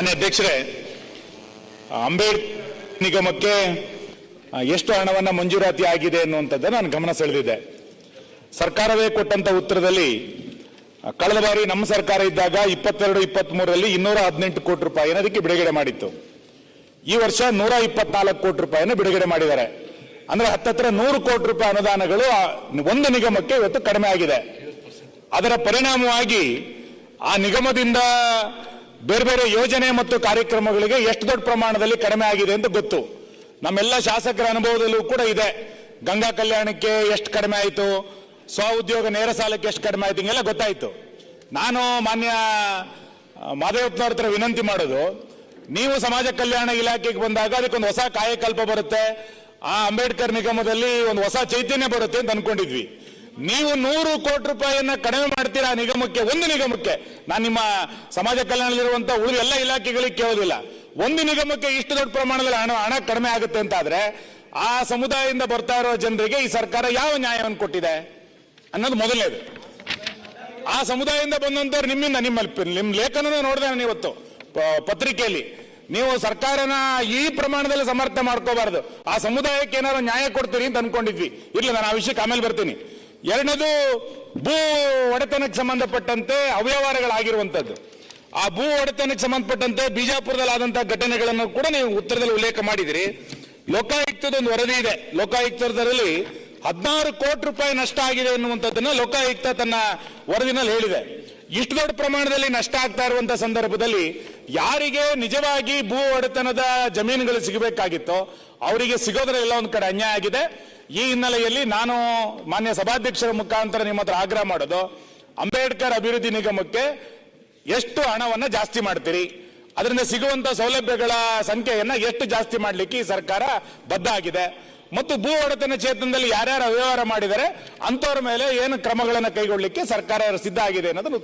ಮಾನ್ಯ ಅಧ್ಯಕ್ಷರೇ ಅಂಬೇಡ್ಕರ್ ನಿಗಮಕ್ಕೆ ಎಷ್ಟು ಹಣವನ್ನು ಮಂಜೂರಾತಿ ಆಗಿದೆ ಅನ್ನುವಂಥದ್ದು ನಾನು ಗಮನ ಸೆಳೆದಿದೆ ಸರ್ಕಾರವೇ ಕೊಟ್ಟಂತ ಉತ್ತರದಲ್ಲಿ ಕಳೆದ ಬಾರಿ ನಮ್ಮ ಸರ್ಕಾರ ಇದ್ದಾಗ ಇಪ್ಪತ್ತೆರಡು ಇಪ್ಪತ್ತ್ ಮೂರರಲ್ಲಿ ಇನ್ನೂರ ಹದಿನೆಂಟು ಕೋಟಿ ರೂಪಾಯಿನ ಅದಕ್ಕೆ ಬಿಡುಗಡೆ ಮಾಡಿತ್ತು. ಈ ವರ್ಷ ನೂರ ಇಪ್ಪತ್ನಾಲ್ಕು ಕೋಟಿ ರೂಪಾಯಿನ ಬಿಡುಗಡೆ ಮಾಡಿದ್ದಾರೆ. ಅಂದ್ರೆ ಹತ್ತತ್ರ ನೂರು ಕೋಟಿ ರೂಪಾಯಿ ಅನುದಾನಗಳು ಒಂದು ನಿಗಮಕ್ಕೆ ಇವತ್ತು ಕಡಿಮೆ ಆಗಿದೆ. ಅದರ ಪರಿಣಾಮವಾಗಿ ಆ ನಿಗಮದಿಂದ ಬೇರೆ ಬೇರೆ ಯೋಜನೆ ಮತ್ತು ಕಾರ್ಯಕ್ರಮಗಳಿಗೆ ಎಷ್ಟು ದೊಡ್ಡ ಪ್ರಮಾಣದಲ್ಲಿ ಕಡಿಮೆ ಆಗಿದೆ ಅಂತ ಗೊತ್ತು. ನಮ್ಮೆಲ್ಲ ಶಾಸಕರ ಅನುಭವದಲ್ಲೂ ಕೂಡ ಇದೆ. ಗಂಗಾ ಕಲ್ಯಾಣಕ್ಕೆ ಎಷ್ಟು ಕಡಿಮೆ ಆಯಿತು? ಸ್ವ ಉದ್ಯೋಗ ನೇರ ಸಾಲಕ್ಕೆ ಎಷ್ಟು ಕಡಿಮೆ ಆಯ್ತು ಹಿಂಗೆಲ್ಲ ಗೊತ್ತಾಯಿತು. ನಾನು ಮಾನ್ಯ ಮಾದೇವಪ್ಪನವ್ರ ಹತ್ರ ವಿನಂತಿ ಮಾಡೋದು, ನೀವು ಸಮಾಜ ಕಲ್ಯಾಣ ಇಲಾಖೆಗೆ ಬಂದಾಗ ಅದಕ್ಕೊಂದು ಹೊಸ ಕಾಯಕಲ್ಪ ಬರುತ್ತೆ. ಆ ಅಂಬೇಡ್ಕರ್ ನಿಗಮದಲ್ಲಿ ಒಂದು ಹೊಸ ಚೈತನ್ಯ ಬರುತ್ತೆ ಅಂತ ಅನ್ಕೊಂಡಿದ್ವಿ. ನೀವು ನೂರು ಕೋಟಿ ರೂಪಾಯಿಯನ್ನ ಕಡಿಮೆ ಮಾಡ್ತೀರಾ ನಿಗಮಕ್ಕೆ, ಒಂದು ನಿಗಮಕ್ಕೆ? ನಾನು ನಿಮ್ಮ ಸಮಾಜ ಕಲ್ಯಾಣದಲ್ಲಿರುವಂತಹ ಉಳಿದ ಎಲ್ಲ ಇಲಾಖೆಗಳಿಗೆ ಕೇಳೋದಿಲ್ಲ. ಒಂದು ನಿಗಮಕ್ಕೆ ಇಷ್ಟು ದೊಡ್ಡ ಪ್ರಮಾಣದಲ್ಲಿ ಹಣ ಹಣ ಕಡಿಮೆ ಆಗುತ್ತೆ ಅಂತ ಆದ್ರೆ ಆ ಸಮುದಾಯದಿಂದ ಬರ್ತಾ ಇರೋ ಜನರಿಗೆ ಈ ಸರ್ಕಾರ ಯಾವ ನ್ಯಾಯವನ್ನು ಕೊಟ್ಟಿದೆ? ಅನ್ನೋದು ಮೊದಲನೇದು. ಆ ಸಮುದಾಯದಿಂದ ಬಂದಂತವ್ರು ನಿಮ್ಮಿಂದ, ನಿಮ್ಮ ನಿಮ್ಮ ನಿಮ್ ಲೇಖನ ನೋಡಿದೆ ನಾನು ಇವತ್ತು ಪತ್ರಿಕೆಯಲ್ಲಿ. ನೀವು ಸರ್ಕಾರನ ಈ ಪ್ರಮಾಣದಲ್ಲಿ ಸಮರ್ಥ ಮಾಡ್ಕೋಬಾರದು. ಆ ಸಮುದಾಯಕ್ಕೆ ಏನಾದ್ರು ನ್ಯಾಯ ಕೊಡ್ತೀರಿ ಅಂತ ಅನ್ಕೊಂಡಿದ್ವಿ. ಇರ್ಲಿ, ನಾನು ಆ ವಿಷಯಕ್ಕೆ ಆಮೇಲೆ ಬರ್ತೀನಿ. ಎರಡನೇದು ಭೂ ಒಡೆತನಕ್ಕೆ ಸಂಬಂಧಪಟ್ಟಂತೆ ಅವ್ಯವಹಾರಗಳಾಗಿರುವಂಥದ್ದು. ಆ ಭೂ ಒಡೆತನಕ್ಕೆ ಸಂಬಂಧಪಟ್ಟಂತೆ ಬಿಜಾಪುರದಲ್ಲಿ ಆದಂತಹ ಘಟನೆಗಳನ್ನು ಕೂಡ ನೀವು ಉತ್ತರದಲ್ಲಿ ಉಲ್ಲೇಖ ಮಾಡಿದಿರಿ. ಲೋಕಾಯುಕ್ತದ ಒಂದು ವರದಿ ಇದೆ. ಲೋಕಾಯುಕ್ತದಲ್ಲಿ ಹದಿನಾರು ಕೋಟಿ ರೂಪಾಯಿ ನಷ್ಟ ಆಗಿದೆ ಎನ್ನುವಂಥದ್ದನ್ನ ಲೋಕಾಯುಕ್ತ ತನ್ನ ವರದಿನಲ್ಲಿ ಹೇಳಿದೆ. ಇಷ್ಟು ದೊಡ್ಡ ಪ್ರಮಾಣದಲ್ಲಿ ನಷ್ಟ ಆಗ್ತಾ ಇರುವಂತಹ ಸಂದರ್ಭದಲ್ಲಿ ಯಾರಿಗೆ ನಿಜವಾಗಿ ಭೂ ಒಡೆತನದ ಜಮೀನುಗಳು ಸಿಗಬೇಕಾಗಿತ್ತೋ ಅವರಿಗೆ ಸಿಗೋದ್ರೆಲ್ಲ ಒಂದು ಕಡೆ ಅನ್ಯಾಯ ಆಗಿದೆ. ಈ ಹಿನ್ನೆಲೆಯಲ್ಲಿ ನಾನು ಮಾನ್ಯ ಸಭಾಧ್ಯಕ್ಷರ ಮುಖಾಂತರ ನಿಮ್ಮ ಹತ್ರ ಆಗ್ರಹ ಮಾಡೋದು, ಅಂಬೇಡ್ಕರ್ ಅಭಿವೃದ್ಧಿ ನಿಗಮಕ್ಕೆ ಎಷ್ಟು ಹಣವನ್ನ ಜಾಸ್ತಿ ಮಾಡ್ತೀರಿ? ಅದರಿಂದ ಸಿಗುವಂತ ಸೌಲಭ್ಯಗಳ ಸಂಖ್ಯೆಯನ್ನ ಎಷ್ಟು ಜಾಸ್ತಿ ಮಾಡಲಿಕ್ಕೆ ಈ ಸರ್ಕಾರ ಬದ್ಧ ಆಗಿದೆ. ಮತ್ತು ಭೂ ಒಡೆತನ ಕ್ಷೇತ್ರದಲ್ಲಿ ಯಾರ್ಯಾರು ಅವ್ಯವಹಾರ ಮಾಡಿದರೆ ಅಂತವ್ರ ಮೇಲೆ ಏನು ಕ್ರಮಗಳನ್ನು ಕೈಗೊಳ್ಳಲಿಕ್ಕೆ ಸರ್ಕಾರ ಸಿದ್ಧ ಆಗಿದೆ ಅನ್ನೋದನ್ನು